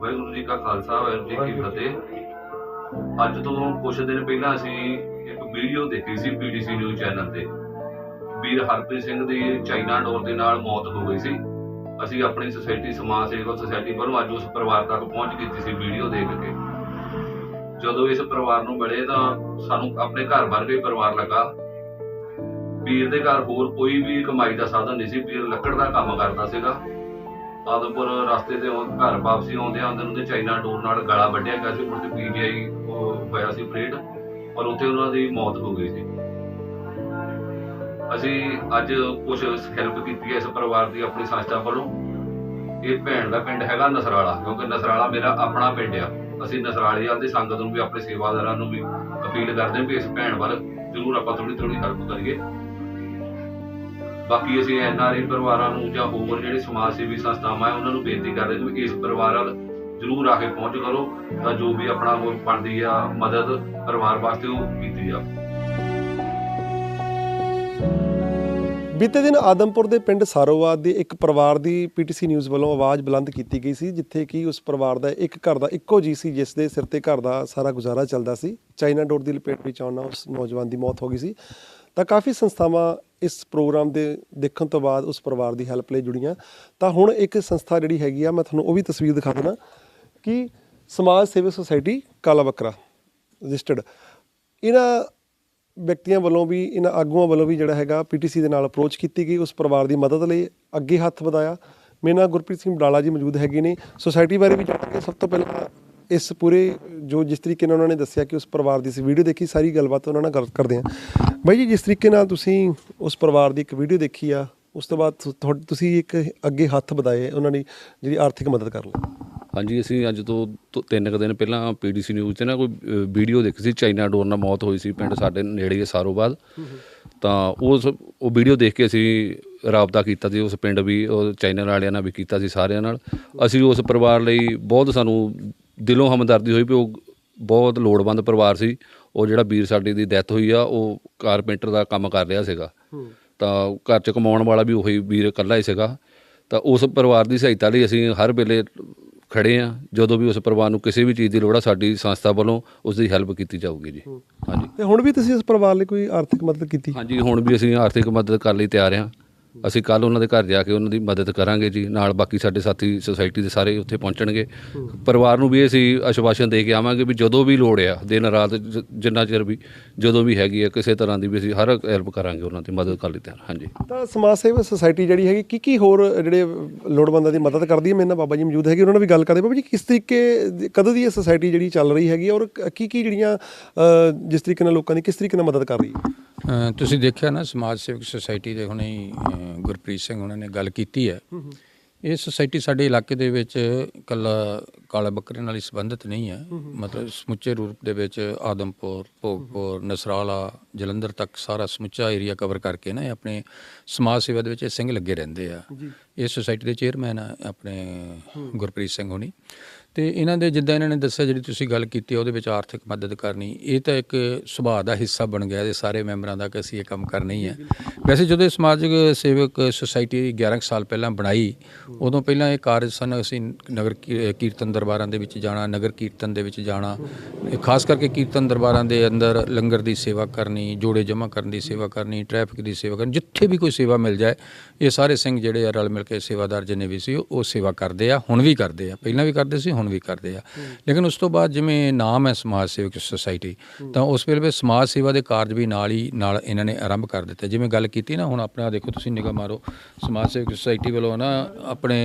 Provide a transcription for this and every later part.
ਵਾਹਿਗੁਰੂ ਜੀ ਕਾ ਖਾਲਸਾ, ਵਾਹਿਗੁਰੂ ਜੀ ਕੀ ਫਤਿਹ। ਅੱਜ ਤੋਂ ਕੁਝ ਦਿਨ ਪਹਿਲਾਂ ਅਸੀਂ ਇੱਕ ਵੀਡੀਓ ਦੇਖੀ ਸੀ ਪੀਟੀਸੀ ਨਿਊਜ਼ ਚੈਨਲ ਤੇ। ਵੀਰ ਹਰਪ੍ਰੀਤ ਸਿੰਘ ਦੀ ਚਾਈਨਾ ਡੋਰ ਦੇ ਨਾਲ ਮੌਤ ਹੋ ਗਈ ਸੀ। ਅਸੀਂ ਆਪਣੀ ਸੁਸਾਇਟੀ ਸਮਾਜ ਸੇਵਕ ਸੁਸਾਇਟੀ ਵੱਲੋਂ ਅੱਜ ਉਸ ਪਰਿਵਾਰ ਤੱਕ ਪਹੁੰਚ ਕੀਤੀ ਸੀ ਵੀਡੀਓ ਦੇਖ ਕੇ। ਜਦੋਂ ਇਸ ਪਰਿਵਾਰ ਨੂੰ ਮਿਲੇ ਤਾਂ ਸਾਨੂੰ ਆਪਣੇ ਘਰ ਵਰਗਾ ਪਰਿਵਾਰ ਲੱਗਾ। ਵੀਰ ਦੇ ਘਰ ਹੋਰ ਕੋਈ ਵੀ ਕਮਾਈ ਦਾ ਸਾਧਨ ਨਹੀਂ ਸੀ, ਵੀਰ ਲੱਕੜ ਦਾ ਕੰਮ ਕਰਦਾ ਸੀਗਾ। ਆਦਮਪੁਰ ਰਸਤੇ ਤੇ ਉਹ ਘਰ ਵਾਪਸੀ ਆਉਂਦੇ ਆਉਂਦੇ ਉਹਦੇ ਚਾਈਨਾ ਡੋਰ ਨਾਲ ਗਲਾ ਵੱਢਿਆ ਗਿਆ ਸੀ ਮੁੜ ਕੇ ਪੀਜੀਆਈ ਹੋਇਆ ਸੀ ਆਪਰੇਟ ਪਰ ਉੱਥੇ ਉਹਨਾਂ ਦੀ ਮੌਤ ਹੋ ਗਈ ਸੀ। ਅਸੀਂ ਅੱਜ ਕੁਝ ਹੈਲਪ ਕੀਤੀ ਹੈ ਇਸ ਪਰਿਵਾਰ ਦੀ ਆਪਣੀ ਸੰਸਥਾ ਵੱਲੋਂ। ਇਹ ਭੈਣ ਦਾ ਪਿੰਡ ਹੈਗਾ ਨਸਰਾਲਾ, ਕਿਉਂਕਿ ਨਸਰਾਲਾ ਮੇਰਾ ਆਪਣਾ ਪਿੰਡ ਆ। ਅਸੀਂ ਨਸਰਾਲੇ ਵਾਲ ਸੰਗਤ ਨੂੰ ਵੀ, ਆਪਣੇ ਸੇਵਾਦਾਰਾਂ ਨੂੰ ਵੀ ਅਪੀਲ ਕਰਦੇ ਹਾਂ ਵੀ ਇਸ ਭੈਣ ਵੱਲ ਜ਼ਰੂਰ ਆਪਾਂ ਥੋੜੀ ਥੋੜੀ ਹੈਲਪ ਕਰੀਏ। ਬਾਕੀ ਅਸੀਂ ਐਨਆਰਆਈ ਪਰਿਵਾਰਾਂ ਨੂੰ ਜਾਂ ਹੋਰ ਜਿਹੜੇ ਸਮਾਜ ਸੇਵੀ ਸੰਸਥਾਵਾਂ ਹੈ, ਉਹਨਾਂ ਨੂੰ ਬੇਨਤੀ ਕਰਦੇ ਹਾਂ ਕਿ ਇਸ ਪਰਿਵਾਰ ਵੱਲ ਜ਼ਰੂਰ ਆ ਕੇ ਪਹੁੰਚ ਕਰੋ ਤਾਂ ਜੋ ਵੀ ਆਪਣਾ ਉਹ ਬਣਦੀ ਆ ਮਦਦ ਪਰਿਵਾਰ ਵਾਸਤੇ ਉਹ ਕੀਤੀ ਜਾ ਬੀਤੇ ਦਿਨ ਆਦਮਪੁਰ ਦੇ ਪਿੰਡ ਸਾਰੋਵਾਦ ਦੇ ਇੱਕ ਪਰਿਵਾਰ ਦੀ ਪੀਟੀਸੀ ਨਿਊਜ਼ ਵੱਲੋਂ ਆਵਾਜ਼ ਬੁਲੰਦ ਕੀਤੀ ਗਈ ਸੀ, ਜਿੱਥੇ ਕਿ ਉਸ ਪਰਿਵਾਰ ਦਾ ਇੱਕ ਘਰ ਦਾ ਇੱਕੋ ਜੀ ਸੀ, ਜਿਸ ਦੇ ਸਿਰ ਤੇ ਘਰ ਦਾ ਸਾਰਾ ਗੁਜ਼ਾਰਾ ਚੱਲਦਾ ਸੀ। ਚਾਈਨਾ ਡੋਰ ਦੀ ਲਪੇਟ ਵਿੱਚ ਆਉਣਾ ਉਸ ਨੌਜਵਾਨ ਦੀ ਮੌਤ ਹੋ ਗਈ ਸੀ। ਤਾਂ ਕਾਫੀ ਸੰਸਥਾਵਾਂ ਇਸ ਪ੍ਰੋਗਰਾਮ ਦੇ ਦੇਖਣ ਤੋਂ ਬਾਅਦ ਉਸ ਪਰਿਵਾਰ ਦੀ ਹੈਲਪ ਲਈ ਜੁੜੀਆਂ। ਤਾਂ ਹੁਣ ਇੱਕ ਸੰਸਥਾ ਜਿਹੜੀ ਹੈਗੀ ਆ, ਮੈਂ ਤੁਹਾਨੂੰ ਉਹ ਵੀ ਤਸਵੀਰ ਦਿਖਾ ਦਿੰਦਾ ਕਿ ਸਮਾਜ ਸੇਵਕ ਸੁਸਾਇਟੀ ਕਾਲਾ ਬੱਕਰਾ ਰਜਿਸਟਰਡ। ਇਹਨਾਂ ਵਿਅਕਤੀਆਂ ਵੱਲੋਂ ਵੀ, ਇਹਨਾਂ ਆਗੂਆਂ ਵੱਲੋਂ ਵੀ ਜਿਹੜਾ ਹੈਗਾ ਪੀਟੀਸੀ ਦੇ ਨਾਲ ਅਪਰੋਚ ਕੀਤੀ ਗਈ। ਉਸ ਪਰਿਵਾਰ ਦੀ ਮਦਦ ਲਈ ਅੱਗੇ ਹੱਥ ਵਧਾਇਆ। ਮੇਰੇ ਨਾਲ ਗੁਰਪ੍ਰੀਤ ਸਿੰਘ ਬਡਾਲਾ ਜੀ ਮੌਜੂਦ ਹੈਗੇ ਨੇ। ਸੁਸਾਇਟੀ ਬਾਰੇ ਵੀ ਜਾਣਾਂਗੇ। ਸਭ ਤੋਂ ਪਹਿਲਾਂ ਇਸ ਪੂਰੇ ਜੋ ਜਿਸ ਤਰੀਕੇ ਨਾਲ ਉਹਨਾਂ ਨੇ ਦੱਸਿਆ ਕਿ ਉਸ ਪਰਿਵਾਰ ਦੀ ਸੀ ਵੀਡੀਓ ਦੇਖੀ, ਸਾਰੀ ਗੱਲਬਾਤ ਉਹਨਾਂ ਨਾਲ ਗੱਲ ਕਰਦੇ ਹਾਂ। ਬਾਈ ਜੀ ਜਿਸ ਤਰੀਕੇ ਨਾਲ ਤੁਸੀਂ ਉਸ ਪਰਿਵਾਰ ਦੀ ਇੱਕ ਵੀਡੀਓ ਦੇਖੀ ਆ ਉਸ ਤੋਂ ਬਾਅਦ ਤੁਹਾ- ਤੁਸੀਂ ਇੱਕ ਅੱਗੇ ਹੱਥ ਵਧਾਏ ਉਹਨਾਂ ਦੀ ਜਿਹੜੀ ਆਰਥਿਕ ਮਦਦ ਕਰਨ ਲਈ। ਹਾਂਜੀ ਅਸੀਂ ਅੱਜ ਤੋਂ ਤੋਂ ਤਿੰਨ ਕੁ ਦਿਨ ਪਹਿਲਾਂ ਪੀਡੀਸੀ ਨਿਊਜ਼ ਤੇ ਨਾ ਕੋਈ ਵੀਡੀਓ ਦੇਖੀ ਸੀ ਚਾਈਨਾ ਡੋਰ ਨਾਲ ਮੌਤ ਹੋਈ ਸੀ ਪਿੰਡ ਸਾਡੇ ਨੇੜੇ ਹੀ ਸਾਰੋਬਾਦ ਤਾਂ ਉਸ ਉਹ ਵੀਡੀਓ ਦੇਖ ਕੇ ਅਸੀਂ ਰਾਬਤਾ ਕੀਤਾ ਸੀ ਉਸ ਪਿੰਡ ਵੀ ਉਹ ਚਾਈਨਾ ਵਾਲਿਆਂ ਨਾਲ ਵੀ ਕੀਤਾ ਸੀ ਸਾਰਿਆਂ ਨਾਲ। ਅਸੀਂ ਉਸ ਪਰਿਵਾਰ ਲਈ ਬਹੁਤ ਸਾਨੂੰ ਦਿਲੋਂ ਹਮਦਰਦੀ ਹੋਈ ਵੀ ਉਹ ਬਹੁਤ ਲੋੜਵੰਦ ਪਰਿਵਾਰ ਸੀ। ਉਹ ਜਿਹੜਾ ਵੀਰ ਸਾਡੇ ਦੀ ਡੈਥ ਹੋਈ ਆ ਉਹ ਕਾਰਪੈਂਟਰ ਦਾ ਕੰਮ ਕਰ ਰਿਹਾ ਸੀਗਾ। ਤਾਂ ਘਰ ਚ ਕਮਾਉਣ ਵਾਲਾ ਵੀ ਉਹੀ ਵੀਰ ਇਕੱਲਾ ਹੀ ਸੀਗਾ। ਤਾਂ ਉਸ ਪਰਿਵਾਰ ਦੀ ਸਹਾਇਤਾ ਲਈ ਅਸੀਂ ਹਰ ਵੇਲੇ ਖੜੇ ਆ। ਜਦੋਂ ਵੀ ਉਸ ਪਰਿਵਾਰ ਨੂੰ ਕਿਸੇ ਵੀ ਚੀਜ਼ ਦੀ ਲੋੜ ਆ ਸਾਡੀ ਸੰਸਥਾ ਵੱਲੋਂ ਉਸ ਦੀ ਹੈਲਪ ਕੀਤੀ ਜਾਊਗੀ ਜੀ। ਹਾਂਜੀ। ਤੇ ਹੁਣ ਵੀ ਤੁਸੀਂ ਉਸ ਪਰਿਵਾਰ ਲਈ ਕੋਈ ਆਰਥਿਕ ਮਦਦ ਕੀਤੀ? ਹਾਂਜੀ ਹੁਣ ਵੀ ਅਸੀਂ ਆਰਥਿਕ ਮਦਦ ਕਰਨ ਲਈ ਤਿਆਰ ਹਾਂ ਅਸੀਂ ਕੱਲ ਉਹਨਾਂ ਦੇ ਘਰ ਜਾ ਕੇ ਉਹਨਾਂ ਦੀ ਮਦਦ ਕਰਾਂਗੇ ਜੀ ਨਾਲ ਬਾਕੀ ਸਾਡੇ ਸਾਥੀ ਸੁਸਾਇਟੀ ਦੇ ਸਾਰੇ ਉੱਥੇ ਪਹੁੰਚਣਗੇ। ਪਰਿਵਾਰ ਨੂੰ ਵੀ ਅਸੀਂ ਆਸ਼ਵਾਸਨ ਦੇ ਕੇ ਆਵਾਂਗੇ ਵੀ ਜਦੋਂ ਵੀ ਲੋੜ ਆ ਦਿਨ ਰਾਤ ਜਿੰਨਾ ਚਿਰ ਵੀ ਜਦੋਂ ਵੀ ਹੈਗੀ ਆ ਕਿਸੇ ਤਰ੍ਹਾਂ ਦੀ ਵੀ ਅਸੀਂ ਹਰ ਹੈਲਪ ਕਰਾਂਗੇ ਉਹਨਾਂ ਦੀ ਮਦਦ ਕਰਨ ਲਈ ਤਿਆਰ। ਹਾਂਜੀ। ਤਾਂ ਸਮਾਜ ਸੇਵਾ ਸੁਸਾਇਟੀ ਜਿਹੜੀ ਹੈਗੀ ਕੀ ਕੀ ਹੋਰ ਜਿਹੜੇ ਲੋੜਵੰਦਾਂ ਦੀ ਮਦਦ ਕਰਦੀ ਹੈ ਮੇਰੇ ਨਾਲ ਬਾਬਾ ਜੀ ਮੌਜੂਦ ਹੈਗੇ ਉਹਨਾਂ ਨਾਲ ਵੀ ਗੱਲ ਕਰਦੇ ਬਾਬਾ ਜੀ ਕਿਸ ਤਰੀਕੇ ਕਦੋਂ ਦੀ ਇਹ ਸੁਸਾਇਟੀ ਜਿਹੜੀ ਚੱਲ ਰਹੀ ਹੈਗੀ ਔਰ ਕੀ ਕੀ ਜਿਹੜੀਆਂ ਜਿਸ ਤਰੀਕੇ ਨਾਲ ਲੋਕਾਂ ਦੀ ਕਿਸ ਤਰੀਕੇ ਨਾਲ ਮਦਦ ਕਰ ਰਹੀ ਹੈ ਤੁਸੀਂ ਦੇਖਿਆ ਨਾ ਸਮਾਜ ਸੇਵਕ ਸੁਸਾਇਟੀ ਦੇ ਹੁਣੇ ਹੀ, ਗੁਰਪ੍ਰੀਤ ਸਿੰਘ ਉਹਨਾਂ ਨੇ ਗੱਲ ਕੀਤੀ ਹੈ। ਇਹ ਸੁਸਾਇਟੀ ਸਾਡੇ ਇਲਾਕੇ ਦੇ ਵਿੱਚ ਕੱਲਾ ਕਾਲਾ ਬੱਕਰੇ ਨਾਲ ਹੀ ਸੰਬੰਧਿਤ ਨਹੀਂ ਹੈ। ਮਤਲਬ ਸਮੁੱਚੇ ਰੂਪ ਦੇ ਵਿੱਚ ਆਦਮਪੁਰ ਭੋਗਪੁਰ ਨਸਰਾਲਾ ਜਲੰਧਰ ਤੱਕ ਸਾਰਾ ਸਮੁੱਚਾ ਏਰੀਆ ਕਵਰ ਕਰਕੇ ਨਾ ਇਹ ਆਪਣੇ ਸਮਾਜ ਸੇਵਾ ਦੇ ਵਿੱਚ ਇਹ ਸਿੰਘ ਲੱਗੇ ਰਹਿੰਦੇ ਆ। ਇਹ ਸੁਸਾਇਟੀ ਦੇ ਚੇਅਰਮੈਨ ਆ ਆਪਣੇ ਗੁਰਪ੍ਰੀਤ ਸਿੰਘ ਹੋਣੀ। ਤੇ ਇਹਨਾਂ ਦੇ ਜਿੱਦਾਂ ਇਹਨਾਂ ਨੇ ਦੱਸਿਆ, ਜਿਹੜੀ ਤੁਸੀਂ ਗੱਲ ਕੀਤੀ ਉਹਦੇ ਵਿੱਚ ਆਰਥਿਕ ਮਦਦ ਕਰਨੀ, ਇਹ ਤਾਂ ਇੱਕ ਸੁਭਾਅ ਦਾ ਹਿੱਸਾ ਬਣ ਗਿਆ ਇਹਦੇ ਸਾਰੇ ਮੈਂਬਰਾਂ ਦਾ ਕਿ ਅਸੀਂ ਇਹ ਕੰਮ ਕਰਨਾ ਹੀ ਹੈ ਵੈਸੇ ਜਦੋਂ ਇਹ ਸਮਾਜਿਕ ਸੇਵਕ ਸੁਸਾਇਟੀ 11 ਕੁ ਸਾਲ ਪਹਿਲਾਂ ਬਣਾਈ, ਉਦੋਂ ਪਹਿਲਾਂ ਇਹ ਕਾਰਜ ਸਨ, ਅਸੀਂ ਨਗਰ ਕੀ- ਕੀਰਤਨ ਦਰਬਾਰਾਂ ਦੇ ਵਿੱਚ ਜਾਣਾ, ਨਗਰ ਕੀਰਤਨ ਦੇ ਵਿੱਚ ਜਾਣਾ ਖਾਸ ਕਰਕੇ ਕੀਰਤਨ ਦਰਬਾਰਾਂ ਦੇ ਅੰਦਰ ਲੰਗਰ ਦੀ ਸੇਵਾ ਕਰਨੀ, ਜੋੜੇ ਜਮ੍ਹਾਂ ਕਰਨ ਦੀ ਸੇਵਾ ਕਰਨੀ, ਟ੍ਰੈਫਿਕ ਦੀ ਸੇਵਾ ਕਰਨੀ, ਜਿੱਥੇ ਵੀ ਕੋਈ ਸੇਵਾ ਮਿਲ ਜਾਏ, ਇਹ ਸਾਰੇ ਸਿੰਘ ਜਿਹੜੇ ਆ ਰਲ ਮਿਲ ਕੇ ਸੇਵਾਦਾਰ ਜਿੰਨੇ ਵੀ ਸੀ, ਉਹ ਸੇਵਾ ਕਰਦੇ ਆ, ਹੁਣ ਵੀ ਕਰਦੇ ਆ, ਪਹਿਲਾਂ ਵੀ ਕਰਦੇ ਸੀ ਹੁਣ ਵੀ ਕਰਦੇ ਆ। ਲੇਕਿਨ ਉਸ ਤੋਂ ਬਾਅਦ ਜਿਵੇਂ ਨਾਮ ਹੈ ਸਮਾਜ ਸੇਵਕ ਸੁਸਾਇਟੀ ਤਾਂ ਉਸ ਵੇਲੇ ਵੀ ਸਮਾਜ ਸੇਵਾ ਦੇ ਕਾਰਜ ਵੀ ਨਾਲ ਹੀ ਨਾਲ ਇਹਨਾਂ ਨੇ ਆਰੰਭ ਕਰ ਦਿੱਤੇ। ਜਿਵੇਂ ਗੱਲ ਕੀਤੀ ਨਾ ਹੁਣ ਆਪਣਾ ਦੇਖੋ ਤੁਸੀਂ ਨਿਗਾਹ ਮਾਰੋ ਸਮਾਜ ਸੇਵਕ ਸੁਸਾਇਟੀ ਵੱਲੋਂ ਨਾ ਆਪਣੇ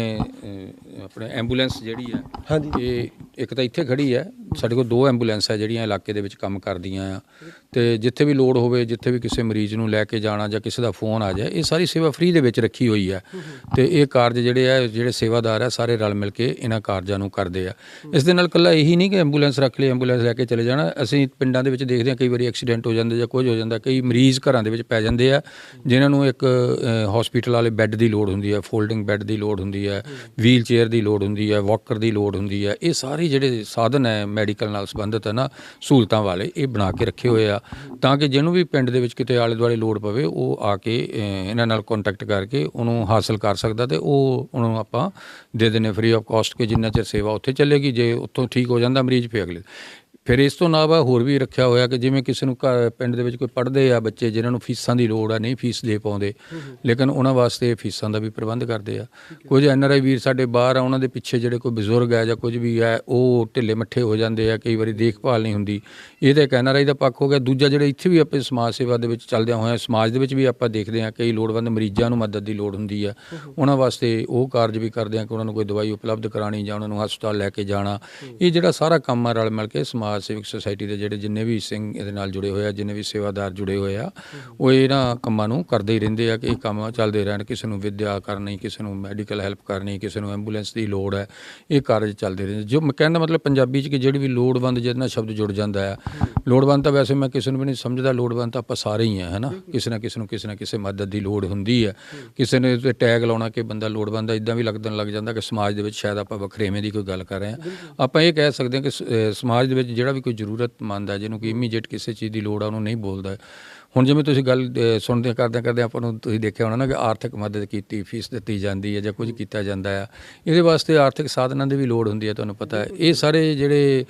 ਆਪਣੇ ਐਂਬੂਲੈਂਸ ਜਿਹੜੀ ਹੈ ਹਾਂਜੀ। ਇਹ ਇੱਕ ਤਾਂ ਇੱਥੇ ਖੜੀ ਹੈ ਸਾਡੇ ਕੋਲ ਦੋ ਐਂਬੂਲੈਂਸ ਹੈ ਜਿਹੜੀਆਂ ਇਲਾਕੇ ਦੇ ਵਿੱਚ ਕੰਮ ਕਰਦੀਆਂ ਆ। ਤੇ ਜਿੱਥੇ ਵੀ ਲੋੜ ਹੋਵੇ, ਜਿੱਥੇ ਵੀ ਕਿਸੇ ਮਰੀਜ਼ ਨੂੰ ਲੈ ਕੇ ਜਾਣਾ ਜਾਂ ਕਿਸੇ ਦਾ ਫੋਨ ਆ ਜਾਏ, ਇਹ ਸਾਰੀ ਸੇਵਾ ਫ੍ਰੀ ਦੇ ਵਿੱਚ ਰੱਖੀ ਹੋਈ ਹੈ ਤੇ ਇਹ ਕਾਰਜ ਜਿਹੜੇ ਆ, ਜਿਹੜੇ ਸੇਵਾਦਾਰ ਆ, ਸਾਰੇ ਰਲ ਮਿਲ ਕੇ ਇਹਨਾਂ ਕਾਰਜਾਂ ਨੂੰ ਕਰਦੇ ਆ। ਇਸ ਦੇ ਨਾਲ ਕੱਲਾ ਇਹੀ ਨਹੀਂ ਕਿ ਐਂਬੂਲੈਂਸ ਰੱਖ ਲਈ, ਐਂਬੂਲੈਂਸ ਲੈ ਕੇ ਚਲੇ ਜਾਣਾ। ਅਸੀਂ ਪਿੰਡਾਂ ਦੇ ਵਿੱਚ ਦੇਖਦੇ ਹਾਂ, ਕਈ ਵਾਰੀ ਐਕਸੀਡੈਂਟ ਹੋ ਜਾਂਦੇ ਜਾਂ ਕੁਝ ਹੋ ਜਾਂਦਾ, ਕਈ ਮਰੀਜ਼ ਘਰਾਂ ਦੇ ਵਿੱਚ ਪੈ ਜਾਂਦੇ ਆ, ਜਿਨ੍ਹਾਂ ਨੂੰ ਇੱਕ ਹਸਪੀਟਲ ਵਾਲੇ ਬੈੱਡ ਦੀ ਲੋੜ ਹੁੰਦੀ ਹੈ ਫੋਲਡਿੰਗ ਬੈੱਡ ਦੀ ਲੋੜ ਹੁੰਦੀ ਹੈ ਵੀਲ ਚੇਅਰ ਦੀ ਲੋੜ ਹੁੰਦੀ ਹੈ ਵਾਕਰ ਦੀ ਲੋੜ ਹੁੰਦੀ ਹੈ ਇਹ ਸਾਰੇ ਜਿਹੜੇ ਸਾਧਨ ਹੈ ਮੈਡੀਕਲ ਨਾਲ ਸੰਬੰਧਿਤ ਹੈ ਨਾ, ਸਹੂਲਤਾਂ ਵਾਲੇ, ਇਹ ਬਣਾ ਕੇ ਰੱਖੇ ਹੋਏ ਆ। ਤਾਂ ਕਿ ਜਿਹਨੂੰ ਵੀ ਪਿੰਡ ਦੇ ਵਿੱਚ ਕਿਤੇ ਆਲੇ ਦੁਆਲੇ ਲੋੜ ਪਵੇ, ਉਹ ਆ ਕੇ ਇਹਨਾਂ ਨਾਲ ਕੰਟੈਕਟ ਕਰਕੇ ਉਹਨੂੰ ਹਾਸਲ ਕਰ ਸਕਦਾ ਤੇ ਉਹ ਉਹਨੂੰ ਆਪਾਂ ਦੇ ਦਿੰਦੇ ਫ੍ਰੀ ਆਫ ਕਾਸਟ ਕਿ ਜਿੰਨਾ ਚਿਰ ਸੇਵਾ ਉੱਥੇ ਚੱਲੇਗੀ, ਜੇ ਉੱਥੋਂ ਠੀਕ ਹੋ ਜਾਂਦਾ ਮਰੀਜ਼, ਫਿਰ ਅਗਲੇ ਫਿਰ ਇਸ ਤੋਂ ਇਲਾਵਾ ਹੋਰ ਵੀ ਰੱਖਿਆ ਹੋਇਆ ਕਿ ਜਿਵੇਂ ਕਿਸੇ ਨੂੰ ਪਿੰਡ ਦੇ ਵਿੱਚ ਕੋਈ ਪੜ੍ਹਦੇ ਆ ਬੱਚੇ ਜਿਨ੍ਹਾਂ ਨੂੰ ਫੀਸਾਂ ਦੀ ਲੋੜ ਆ ਨਹੀਂ ਫੀਸ ਦੇ ਪਾਉਂਦੇ ਲੇਕਿਨ ਉਹਨਾਂ ਵਾਸਤੇ ਫੀਸਾਂ ਦਾ ਵੀ ਪ੍ਰਬੰਧ ਕਰਦੇ ਆ। ਕੁਝ ਐਨ ਆਰ ਆਈ ਵੀਰ ਸਾਡੇ ਬਾਹਰ ਆ ਉਹਨਾਂ ਦੇ ਪਿੱਛੇ ਜਿਹੜੇ ਕੋਈ ਬਜ਼ੁਰਗ ਹੈ ਜਾਂ ਕੁਝ ਵੀ ਹੈ ਉਹ ਢਿੱਲੇ ਮੱਠੇ ਹੋ ਜਾਂਦੇ ਆ ਕਈ ਵਾਰੀ ਦੇਖਭਾਲ ਨਹੀਂ ਹੁੰਦੀ। ਇਹ ਤਾਂ ਇੱਕ ਐਨ ਆਰ ਆਈ ਦਾ ਪੱਖ ਹੋ ਗਿਆ। ਦੂਜਾ ਜਿਹੜੇ ਇੱਥੇ ਵੀ ਆਪਣੇ ਸਮਾਜ ਸੇਵਾ ਦੇ ਵਿੱਚ ਚੱਲਦਿਆਂ ਹੋਇਆ ਸਮਾਜ ਦੇ ਵਿੱਚ ਵੀ ਆਪਾਂ ਦੇਖਦੇ ਆ ਕਈ ਲੋੜਵੰਦ ਮਰੀਜ਼ਾਂ ਨੂੰ ਮਦਦ ਦੀ ਲੋੜ ਹੁੰਦੀ ਆ। ਉਹਨਾਂ ਵਾਸਤੇ ਉਹ ਕਾਰਜ ਵੀ ਕਰਦੇ ਆ ਕਿ ਉਹਨਾਂ ਨੂੰ ਕੋਈ ਦਵਾਈ ਉਪਲਬਧ ਕਰਾਣੀ ਜਾਂ ਉਹਨਾਂ ਨੂੰ ਹਸਪਤਾਲ ਲੈ ਕੇ ਜਾਣਾ। ਇਹ ਜਿਹੜਾ ਸਾਰਾ ਕੰਮ ਆ ਰਲ ਮਿਲ ਕੇ ਸਮਾਜ ਸੇਵਿਕ ਸੁਸਾਇਟੀ ਦੇ ਜਿਹੜੇ ਜਿੰਨੇ ਵੀ ਸਿੰਘ ਇਹਦੇ ਨਾਲ ਜੁੜੇ ਹੋਏ ਆ, ਜਿੰਨੇ ਵੀ ਸੇਵਾਦਾਰ ਜੁੜੇ ਹੋਏ ਆ, ਉਹ ਇਹਨਾਂ ਕੰਮਾਂ ਨੂੰ ਕਰਦੇ ਹੀ ਰਹਿੰਦੇ ਆ ਕਿ ਇਹ ਕੰਮ ਚੱਲਦੇ ਰਹਿਣ, ਕਿਸੇ ਨੂੰ ਵਿਦਿਆ ਕਰਨੀ, ਕਿਸੇ ਨੂੰ ਮੈਡੀਕਲ ਹੈਲਪ ਕਰਨੀ, ਕਿਸੇ ਨੂੰ ਐਂਬੂਲੈਂਸ ਦੀ ਲੋੜ ਹੈ, ਇਹ ਕਾਰਜ ਚੱਲਦੇ ਰਹਿੰਦੇ। ਜੋ ਮੈਂ ਕਹਿਣ ਮਤਲਬ ਪੰਜਾਬੀ ਚ ਕਿ ਜਿਹੜੀ ਵੀ ਲੋੜਵੰਦ ਜਿਹਦੇ ਸ਼ਬਦ ਜੁੜ ਜਾਂਦਾ ਹੈ ਲੋੜਵੰਦ ਤਾਂ ਵੈਸੇ ਮੈਂ ਕਿਸੇ ਨੂੰ ਵੀ ਨਹੀਂ ਸਮਝਦਾ, ਲੋੜਵੰਦ ਤਾਂ ਆਪਾਂ ਸਾਰੇ ਹੀ ਆ, ਹੈਨਾ? ਕਿਸੇ ਨਾ ਕਿਸੇ ਨੂੰ ਕਿਸੇ ਨਾ ਕਿਸੇ ਮਦਦ ਦੀ ਲੋੜ ਹੁੰਦੀ ਹੈ ਕਿਸੇ ਨੇ ਤੇ ਟੈਗ ਲਾਉਣਾ ਕਿ ਬੰਦਾ ਲੋੜਵੰਦ ਹੈ ਇਦਾਂ ਵੀ ਲੱਗਣ ਲੱਗ ਜਾਂਦਾ ਕਿ ਸਮਾਜ ਦੇ ਵਿੱਚ ਸ਼ਾਇਦ ਆਪਾਂ ਵੱਖਰੇਵੇਂ ਦੀ ਕੋਈ ਗੱਲ ਕਰ ਰਹੇ ਹਾਂ ਆਪਾਂ ਇਹ ਕਹਿ ਸਕਦੇ ਹਾਂ ਕਿ ਸਮਾਜ ਦੇ ਵਿੱਚ ਜਿਹੜਾ ਵੀ ਕੋਈ ਜ਼ਰੂਰਤਮੰਦ ਹੈ, ਜਿਹਨੂੰ ਕਿ ਇਮੀਡੀਏਟ ਕਿਸੇ ਚੀਜ਼ ਦੀ ਲੋੜ ਆ, ਉਹਨੂੰ ਨਹੀਂ ਬੋਲਦਾ। ਹੁਣ ਜਿਵੇਂ ਤੁਸੀਂ ਗੱਲ ਸੁਣਦੇ ਕਰਦੇ ਕਰਦੇ ਆਪਾਂ ਨੂੰ ਤੁਸੀਂ ਦੇਖਿਆ ਹੋਣਾ ਨਾ ਕਿ ਆਰਥਿਕ ਮਦਦ ਕੀਤੀ ਫੀਸ ਦਿੱਤੀ ਜਾਂਦੀ ਹੈ ਜਾਂ ਕੁਝ ਕੀਤਾ ਜਾਂਦਾ ਹੈ। ਇਹਦੇ ਵਾਸਤੇ ਆਰਥਿਕ ਸਾਧਨਾਂ ਦੀ ਵੀ ਲੋੜ ਹੁੰਦੀ ਹੈ ਤੁਹਾਨੂੰ ਪਤਾ ਹੈ। ਇਹ ਸਾਰੇ ਜਿਹੜੇ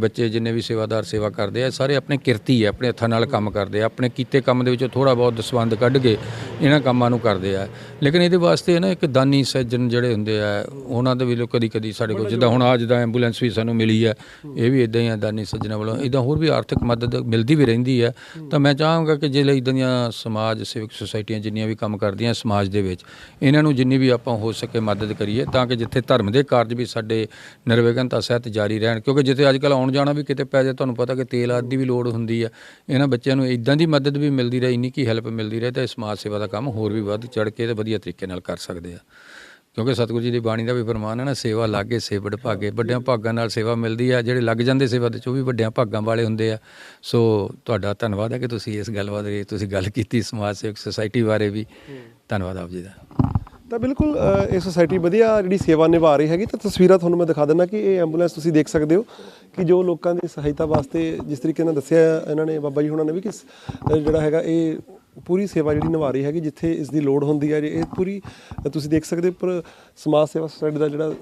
ਬੱਚੇ ਜਿੰਨੇ ਵੀ ਸੇਵਾਦਾਰ ਸੇਵਾ ਕਰਦੇ ਆ ਸਾਰੇ ਆਪਣੇ ਕਿਰਤੀ ਹੈ ਆਪਣੇ ਹੱਥਾਂ ਨਾਲ ਕੰਮ ਕਰਦੇ ਆ ਆਪਣੇ ਕੀਤੇ ਕੰਮ ਦੇ ਵਿੱਚੋਂ ਥੋੜਾ ਬਹੁਤ ਦਸਵੰਦ ਕੱਢ ਕੇ ਇਹਨਾਂ ਕੰਮਾਂ ਨੂੰ ਕਰਦੇ ਆ। ਲੇਕਿਨ ਇਹਦੇ ਵਾਸਤੇ ਨਾ ਇੱਕ ਦਾਨੀ ਸੱਜਣ ਜਿਹੜੇ ਹੁੰਦੇ ਆ ਉਹਨਾਂ ਦੇ ਵੀ ਲੋ ਕਦੀ ਕਦੀ ਸਾਡੇ ਕੋਲ ਜਿੱਦਾਂ ਹੁਣ ਅੱਜ ਦਾ ਐਂਬੂਲੈਂਸ ਵੀ ਸਾਨੂੰ ਮਿਲੀ ਹੈ ਇਹ ਵੀ ਇਦਾਂ ਹੀ ਆ ਦਾਨੀ ਸੱਜਣਾ ਵੱਲੋਂ। ਇਦਾਂ ਹੋਰ ਵੀ ਆਰਥਿਕ ਮਦਦ ਮਿਲਦੀ ਵੀ ਰਹਿੰਦੀ ਹੈ। ਤਾਂ ਮੈਂ ਚਾਹਾਂਗਾ ਕਿ ਜਿਹੜੇ ਇਦਾਂ ਦੀਆਂ ਸਮਾਜ ਸੇਵਕ ਸੁਸਾਇਟੀਆਂ ਜਿੰਨੀਆਂ ਵੀ ਕੰਮ ਕਰਦੀਆਂ ਸਮਾਜ ਦੇ ਵਿੱਚ, ਇਹਨਾਂ ਨੂੰ ਜਿੰਨੀ ਵੀ ਆਪਾਂ ਹੋ ਸਕੇ ਮਦਦ ਕਰੀਏ ਤਾਂ ਕਿ ਜਿੱਥੇ ਧਰਮ ਦੇ ਕਾਰਜ ਵੀ ਸਾਡੇ ਨਿਰਵਿਘਨਤਾ ਸਹਿਤ ਜਾਰੀ ਰਹਿਣ। ਕਿਉਂਕਿ ਜਿੱਥੇ ਅੱਜ ਕੱਲ ਆਉਣ ਜਾਣਾ ਵੀ ਕਿਤੇ ਪੈ ਜਾਏ, ਤੁਹਾਨੂੰ ਪਤਾ ਕਿ ਤੇਲ ਆਦਿ ਦੀ ਵੀ ਲੋੜ ਹੁੰਦੀ ਹੈ ਇਹਨਾਂ ਬੱਚਿਆਂ ਨੂੰ ਇਦਾਂ ਦੀ ਮਦਦ ਵੀ ਮਿਲਦੀ ਰਹੇ, ਇੰਨੀ ਕੀ ਹੈਲਪ ਮਿਲਦੀ ਰਹੇ ਤਾਂ ਇਹ ਸਮਾਜ ਸੇਵਾ ਦਾ ਕੰਮ ਹੋਰ ਵੀ ਵੱਧ ਚੜ ਕੇ ਤੇ ਵਧੀਆ ਤਰੀਕੇ ਨਾਲ ਕਰ ਸਕਦੇ ਆ। ਕਿਉਂਕਿ ਸਤਿਗੁਰੂ ਜੀ ਦੀ ਬਾਣੀ ਦਾ ਵੀ ਫਰਮਾਨ ਹੈ ਨਾ, ਸੇਵਾ ਲਾਗੇ, ਸੇਵੜ ਭਾਗੇ। ਵੱਡਿਆਂ ਭਾਗਾਂ ਨਾਲ ਸੇਵਾ ਮਿਲਦੀ ਆ, ਜਿਹੜੇ ਲੱਗ ਜਾਂਦੇ ਸੇਵਾ ਦੇ ਚ ਉਹ ਵੀ ਵੱਡਿਆਂ ਭਾਗਾਂ ਵਾਲੇ ਹੁੰਦੇ ਆ। ਸੋ ਤੁਹਾਡਾ ਧੰਨਵਾਦ ਹੈ ਕਿ ਤੁਸੀਂ ਇਸ ਗੱਲ ਬਾਰੇ ਤੁਸੀਂ ਗੱਲ ਕੀਤੀ ਸਮਾਜ ਸੇਵਕ ਸੁਸਾਇਟੀ ਬਾਰੇ ਵੀ। ਧੰਨਵਾਦ ਆਪ ਜੀ ਦਾ। ਤਾਂ ਬਿਲਕੁਲ ਇਹ ਸੁਸਾਇਟੀ ਵਧੀਆ ਜਿਹੜੀ ਸੇਵਾ ਨਿਭਾ ਰਹੀ ਹੈਗੀ, ਤਾਂ ਤਸਵੀਰਾਂ ਤੁਹਾਨੂੰ ਮੈਂ ਦਿਖਾ ਦਿੰਦਾ ਕਿ ਇਹ ਐਂਬੂਲੈਂਸ ਤੁਸੀਂ ਦੇਖ ਸਕਦੇ ਹੋ ਕਿ ਜੋ ਲੋਕਾਂ ਦੀ ਸਹਾਇਤਾ ਵਾਸਤੇ ਜਿਸ ਤਰੀਕੇ ਨਾਲ ਦੱਸਿਆ ਇਹਨਾਂ ਨੇ, ਬਾਬਾ ਜੀ ਹੁਣਾਂ ਨੇ ਵੀ ਕਿ ਜਿਹੜਾ ਹੈਗਾ ਇਹ ਪੂਰੀ ਸੇਵਾ ਜਿਹੜੀ ਨਿਭਾ ਰਹੀ ਹੈਗੀ, ਜਿੱਥੇ ਇਸ ਦੀ ਲੋੜ ਹੁੰਦੀ ਹੈ ਜੇ ਇਹ ਪੂਰੀ ਤੁਸੀਂ ਦੇਖ ਸਕਦੇ ਹੋ ਉੱਪਰ ਸਮਾਜ ਸੇਵਾ ਸੁਸਾਇਟੀ ਦਾ ਜਿਹੜਾ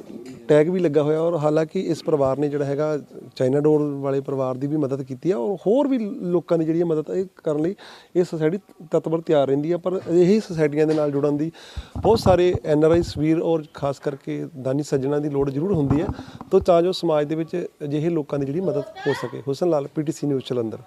ਟੈਗ ਵੀ ਲੱਗਾ ਹੋਇਆ ਔਰ ਹਾਲਾਂਕਿ ਇਸ ਪਰਿਵਾਰ ਨੇ ਜਿਹੜਾ ਹੈਗਾ, ਚਾਈਨਾ ਡੋਰ ਵਾਲੇ ਪਰਿਵਾਰ ਦੀ ਵੀ ਮਦਦ ਕੀਤੀ ਆ ਔਰ ਹੋਰ ਵੀ ਲੋਕਾਂ ਦੀ ਜਿਹੜੀ ਹੈ ਮਦਦ ਇਹ ਕਰਨ ਲਈ ਇਹ ਸੁਸਾਇਟੀ ਤਤਪਰ ਤਿਆਰ ਰਹਿੰਦੀ ਹੈ, ਪਰ ਇਹੀ ਸੁਸਾਇਟੀਆਂ ਦੇ ਨਾਲ ਜੁੜਨ ਦੀ ਬਹੁਤ ਸਾਰੇ ਐਨ ਆਰ ਆਈ ਸਵੀਰ ਔਰ ਖਾਸ ਕਰਕੇ ਦਾਨੀ ਸੱਜਣਾ ਦੀ ਲੋੜ ਜ਼ਰੂਰ ਹੁੰਦੀ ਹੈ, ਤਾਂ ਤਾਂ ਜੋ ਸਮਾਜ ਦੇ ਵਿੱਚ ਅਜਿਹੇ ਲੋਕਾਂ ਦੀ ਜਿਹੜੀ ਮਦਦ ਹੋ ਸਕੇ। Husan Lal PTC news Jalandhar.